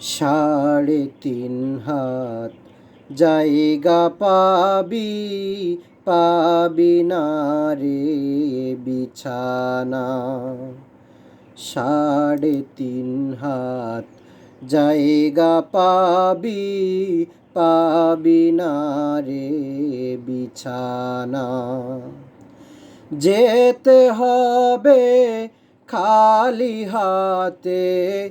সাড়ে তিন হাত। জায়গা পাবি পাবি না রে বিছানা। সাড়ে তিন হাত। জায়গা পাবি পাবি না রে বিছানা। যেতে হবে খালি হাতে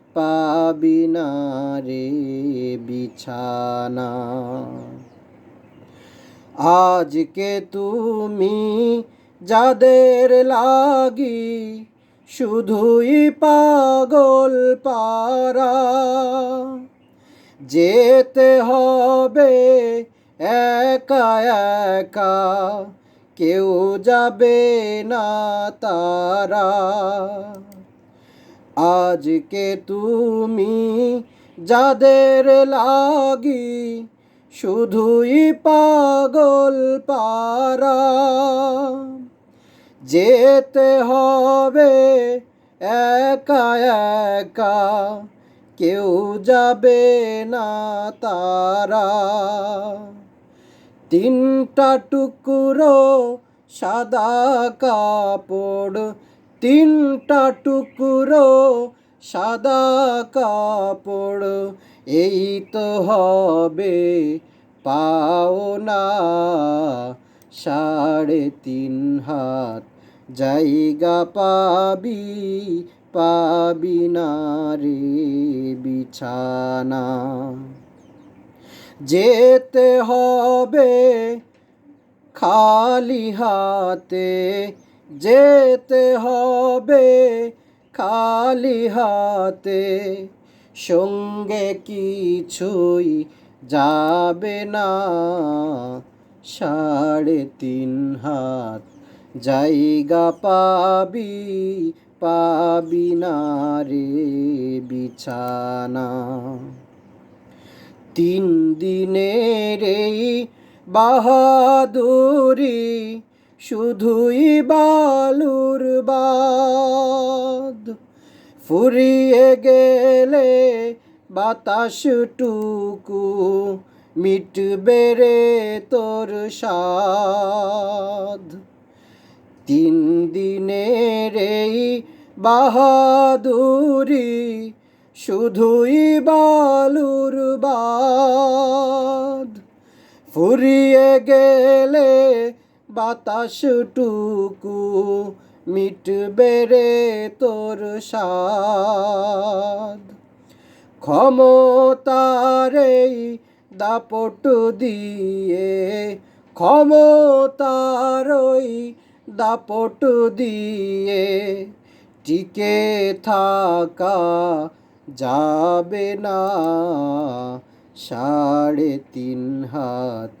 পাবি না রে বিছানা। আজকে তুমি যাদের লাগি শুধুই পাগল পারা, যেতে হবে একা একা, কেউ যাবে না তারা। আজকে তুমি যাদের লাগি শুধুই পাগল পারা। যেতে হবে একা একা, কেউ যাবে না তারা। তিনটা টুকরো সাদা কাপড় তিনটা টুকরো সাদা কাপড়, এই তো হবে পাওনা সাড়ে তিন হাত জায়গা পাবি পাবি না রে বিছানা। যেতে হবে খালি হাতে যেতে হবে খালি হাতে, সঙ্গে কিছুই যাবে না। সাড়ে তিন হাত জায়গা পাবি পাবি না রে বিছানা। তিন দিনের এই বাহাদুরি শুধুই বালুর বাদ ফুরিয়ে গেলে বাতাসটুকু মিটবে রে তোর সাদ তিন দিনের এই বাহাদুরি শুধুই বালুর বাদ ফুরিয়ে গেলে বাতাসটুকু মিটবে রে তোর সাদ ক্ষমতার এই দাপট দিয়ে, ক্ষমতার ওই দাপট দিয়ে টিকে থাকা যাবে না সাড়ে তিন হাত